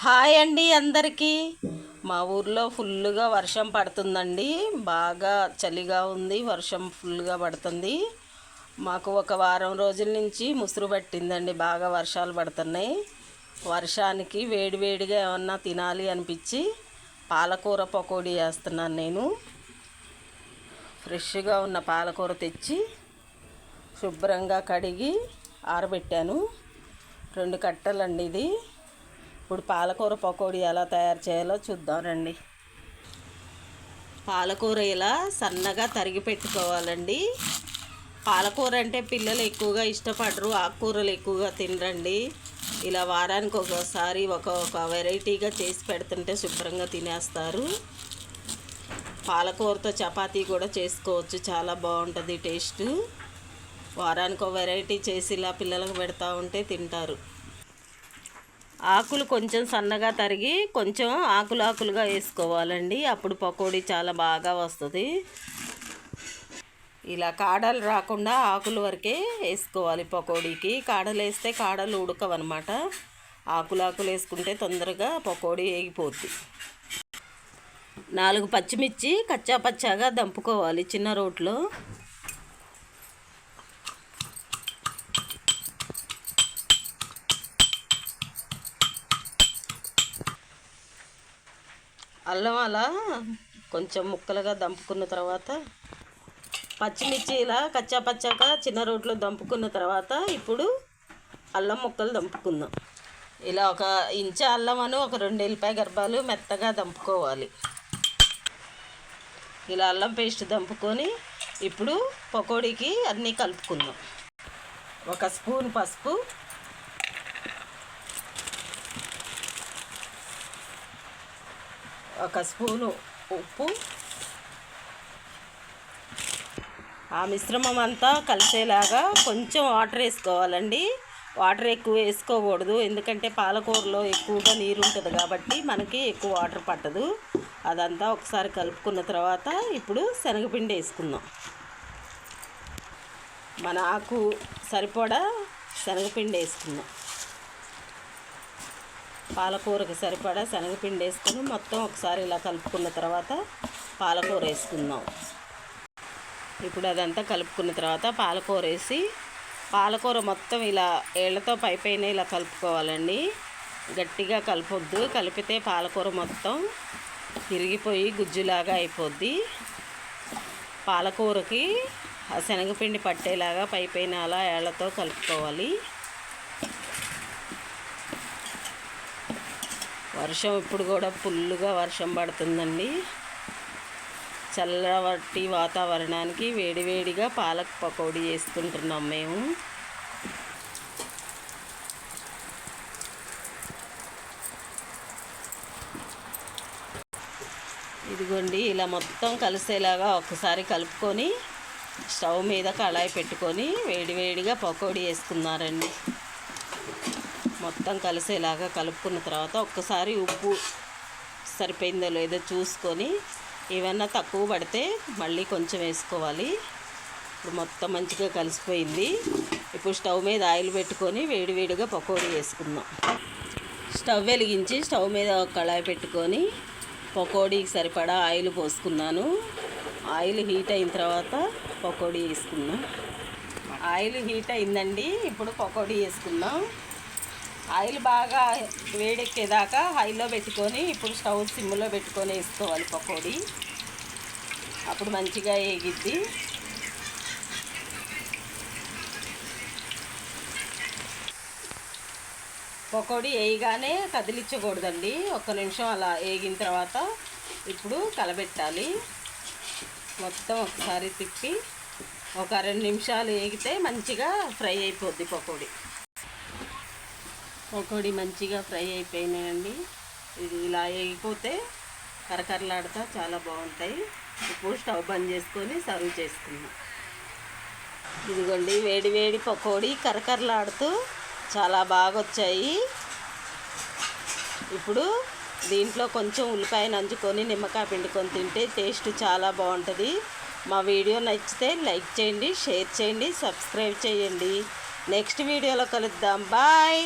Hi అండి అందరికీ. మా ఊర్లో ఫుల్గా వర్షం పడుతుందండి. బాగా చలిగా ఉంది వర్షం ఫుల్గా పడుతుంది. మాకు ఒక వారం రోజుల నుంచి ముసురు పట్టిందండి బాగా వర్షాలు పడుతున్నాయి. వర్షానికి వేడివేడిగా ఏమన్నా తినాలి అనిపించి పాలకూర పకోడీ చేస్తున్నాను నేను. ఫ్రెష్గా ఉన్న పాలకూర తెచ్చి శుభ్రంగా కడిగి ఆరబెట్టాను. రెండు కట్టలండి ఇది. ఇప్పుడు పాలకూర పకోడీ ఎలా తయారు చేయాలో చూద్దాం రండి. పాలకూర ఇలా సన్నగా తరిగి పెట్టుకోవాలండి. పాలకూర అంటే పిల్లలు ఎక్కువగా ఇష్టపడరు ఆకుకూరలు ఎక్కువగా తినరండి. ఇలా వారానికి ఒకసారి ఒక ఒక వెరైటీగా చేసి పెడుతుంటే శుభ్రంగా తినేస్తారు. పాలకూరతో చపాతీ కూడా చేసుకోవచ్చు చాలా బాగుంటుంది టేస్ట్. వారానికి ఒక వెరైటీ చేసి ఇలా పిల్లలకు పెడతా ఉంటే తింటారు. ఆకులు కొంచెం సన్నగా తరిగి కొంచెం ఆకులు ఆకులుగా వేసుకోవాలండి. అప్పుడు పకోడీ చాలా బాగా వస్తుంది. ఇలా కాడలు రాకుండా ఆకుల వరకే వేసుకోవాలి పకోడీకి. కాడలు వేస్తే కాడలు ఉడకవన్నమాట. ఆకులు ఆకులు వేసుకుంటే తొందరగా పకోడీ వేగిపోద్ది. నాలుగు పచ్చిమిర్చి కచ్చా పచ్చాగా దంపుకోవాలి చిన్న రోట్లో. అల్లం అలా కొంచెం ముక్కలుగా దంపుకున్న తర్వాత పచ్చిమిర్చి ఇలా కచ్చా పచ్చాక చిన్న రోట్లో దంపుకున్న తర్వాత ఇప్పుడు అల్లం ముక్కలు దంపుకుందాం. ఇలా ఒక ఇంచ అల్లం అని ఒక రెండు ఎల్లిపాయ గర్భాలు మెత్తగా దంపుకోవాలి. ఇలా అల్లం పేస్ట్ దంపుకొని ఇప్పుడు పకోడీకి అన్నీ కలుపుకుందాం. ఒక స్పూన్ పసుపు ఒక స్పూను ఉప్పు. ఆ మిశ్రమం అంతా కలిసేలాగా కొంచెం వాటర్ వేసుకోవాలండి. వాటర్ ఎక్కువ వేసుకోకూడదు ఎందుకంటే పాలకూరలో ఎక్కువగా నీరు ఉంటుంది కాబట్టి మనకి ఎక్కువ వాటర్ పట్టదు. అదంతా ఒకసారి కలుపుకున్న తర్వాత ఇప్పుడు శనగపిండి వేసుకుందాం. మన ఆకు సరిపడా శనగపిండి వేసుకుందాం. పాలకూరకి సరిపడా శనగపిండి వేసుకొని మొత్తం ఒకసారి ఇలా కలుపుకున్న తర్వాత పాలకూర వేసుకుందాం. ఇప్పుడు అదంతా కలుపుకున్న తర్వాత పాలకూర వేసి పాలకూర మొత్తం ఇలా ఏళ్ళతో పైపైన ఇలా కలుపుకోవాలండి. గట్టిగా కలపొద్దు. కలిపితే పాలకూర మొత్తం తిరిగిపోయి గుజ్జులాగా అయిపోద్ది. పాలకూరకి ఆ శనగపిండి పట్టేలాగా పైపైన అలా ఏళ్ళతో కలుపుకోవాలి. వర్షం ఇప్పుడు కూడా ఫుల్గా వర్షం పడుతుందండి. చల్లవట్టి వాతావరణానికి వేడివేడిగా పాలక్ పకోడీ చేసుకుంటున్నాం మేము. ఇదిగోండి ఇలా మొత్తం కలిసేలాగా ఒకసారి కలుపుకొని స్టవ్ మీద కళాయి పెట్టుకొని వేడివేడిగా పకోడీ వేసుకున్నారండి మొత్తం కలిసేలాగా కలుపుకున్న తర్వాత ఒక్కసారి ఉప్పు సరిపోయిందో లేదో చూసుకొని ఏమన్నా తక్కువ పడితే మళ్ళీ కొంచెం వేసుకోవాలి. ఇప్పుడు మొత్తం మంచిగా కలిసిపోయింది. ఇప్పుడు స్టవ్ మీద ఆయిల్ పెట్టుకొని వేడివేడిగా పకోడీ వేసుకుందాం స్టవ్ వెలిగించి స్టవ్ మీద ఒక కళాయి పెట్టుకొని పకోడీకి సరిపడా ఆయిల్ పోసుకున్నాను. ఆయిల్ హీట్ అయిన తర్వాత పకోడీ వేసుకున్నాం ఆయిల్ హీట్ అయిందండి. ఇప్పుడు పకోడీ వేసుకుందాం. ఆయిల్ బాగా వేడెక్కేదాకా హైలో పెట్టుకొని ఇప్పుడు స్టవ్ సిమ్లో పెట్టుకొని వేసుకోవాలి పకోడీ. అప్పుడు మంచిగా వేగిద్ది పకోడీ వేయగానే కదిలించకూడదండి. ఒక్క నిమిషం అలా వేగిన తర్వాత ఇప్పుడు కలబెట్టాలి. మొత్తం ఒకసారి తిప్పి ఒక రెండు నిమిషాలు వేగితే మంచిగా ఫ్రై అయిపోద్ది పకోడీ. పకోడీ మంచిగా ఫ్రై అయిపోయినాయండి. ఇది ఇలా అయిపోతే కరకరలాడుతా చాలా బాగుంటాయి. ఇప్పుడు స్టవ్ బంద్ చేసుకొని సర్వ్ చేసుకుందాం. ఇదిగోండి వేడి వేడి పకోడీ కరకరలాడుతూ చాలా బాగా వచ్చాయి ఇప్పుడు దీంట్లో కొంచెం ఉల్లిపాయ నంచుకొని నిమ్మకాయ పిండుకొని తింటే టేస్ట్ చాలా బాగుంటుంది. మా వీడియో నచ్చితే లైక్ చేయండి షేర్ చేయండి సబ్స్క్రైబ్ చేయండి. నెక్స్ట్ వీడియోలో కలుద్దాం. బాయ్!